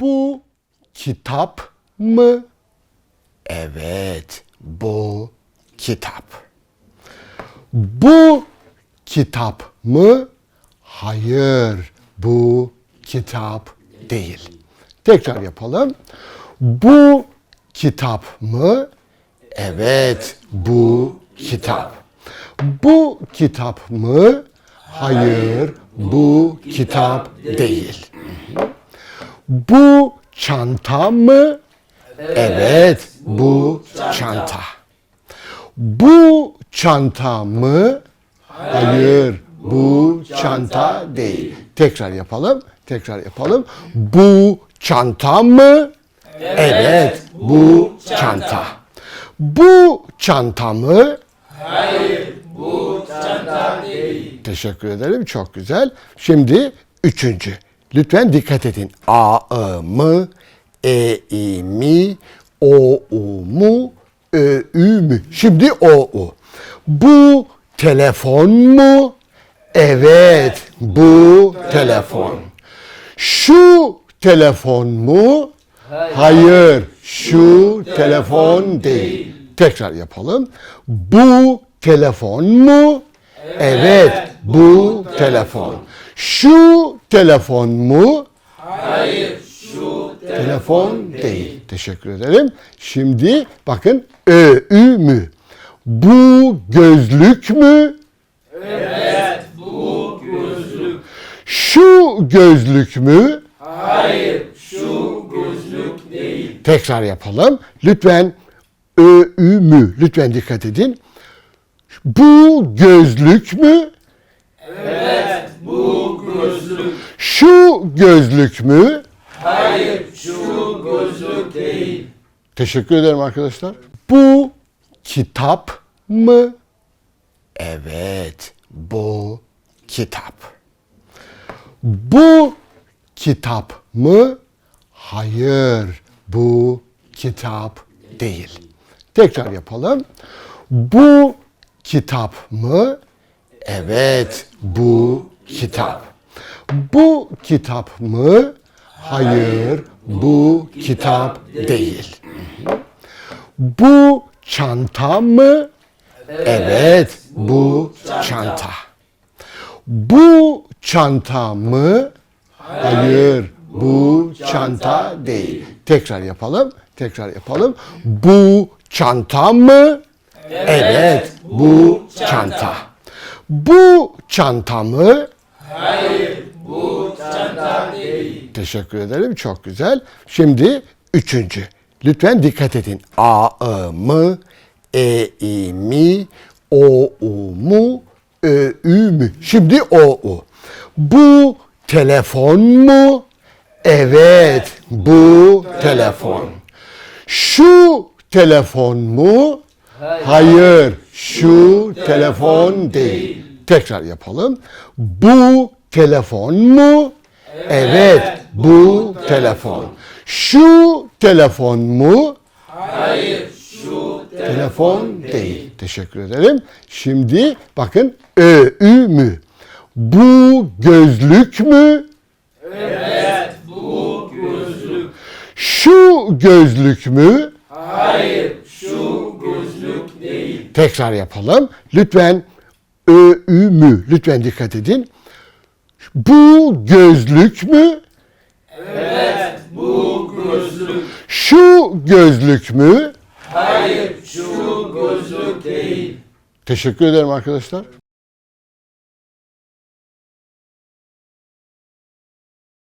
Bu kitap mı? Evet, bu kitap. Bu kitap mı? Hayır, bu kitap değil. Tekrar yapalım. Bu kitap mı? Evet, bu kitap. Bu kitap mı? Hayır, bu kitap değil. Bu çanta mı? Evet, bu çanta. Bu çanta mı? Hayır, bu çanta değil. Tekrar yapalım. Tekrar yapalım. Bu çanta mı? Evet, bu çanta. Bu çanta mı? Teşekkür ederim. Çok güzel. Şimdi üçüncü. Lütfen dikkat edin. A, I, mı? E, I, mi? O, U, mu? Ö, Ü, mü? Şimdi O, U. Bu telefon mu? Evet, bu telefon. Şu telefon mu? Hayır, şu telefon değil. Tekrar yapalım. Bu telefon mu? Evet, bu telefon. Şu telefon mu? Hayır, şu telefon değil. Teşekkür ederim. Şimdi bakın ö, ü, mü? Bu gözlük mü? Evet, bu gözlük. Şu gözlük mü? Tekrar yapalım. Lütfen ö, ü, mü? Lütfen dikkat edin. Bu gözlük mü? Evet, bu gözlük. Şu gözlük mü? Hayır, şu gözlük değil. Teşekkür ederim arkadaşlar. Bu kitap mı? Evet, bu kitap. Bu kitap mı? Hayır, bu kitap değil. Tekrar yapalım. Bu kitap mı? Evet, bu kitap. Bu kitap mı? Hayır, bu kitap değil. Bu çanta mı? Evet, bu çanta. Bu çanta mı? Hayır, bu çanta değil. Tekrar yapalım. Tekrar yapalım. Bu çanta mı? Evet, bu çanta. Bu çanta mı? Hayır. Teşekkür ederim. Çok güzel. Şimdi üçüncü. Lütfen dikkat edin. A, I, mı? E, I, mi? O, U, mu? Ö, Ü, mü? Şimdi O, U. Bu telefon mu? Evet, bu telefon. Şu telefon mu? Hayır, şu telefon değil. Tekrar yapalım. Bu telefon mu? Evet, bu telefon. Şu telefon mu? Hayır, şu telefon değil. Teşekkür ederim. Şimdi bakın ö, ü, mü? Bu gözlük mü? Şu gözlük mü? Hayır, şu gözlük değil. Tekrar yapalım. Lütfen ö, ü, mü? Lütfen dikkat edin. Bu gözlük mü? Evet, bu gözlük. Şu gözlük mü? Hayır, şu gözlük değil. Teşekkür ederim arkadaşlar.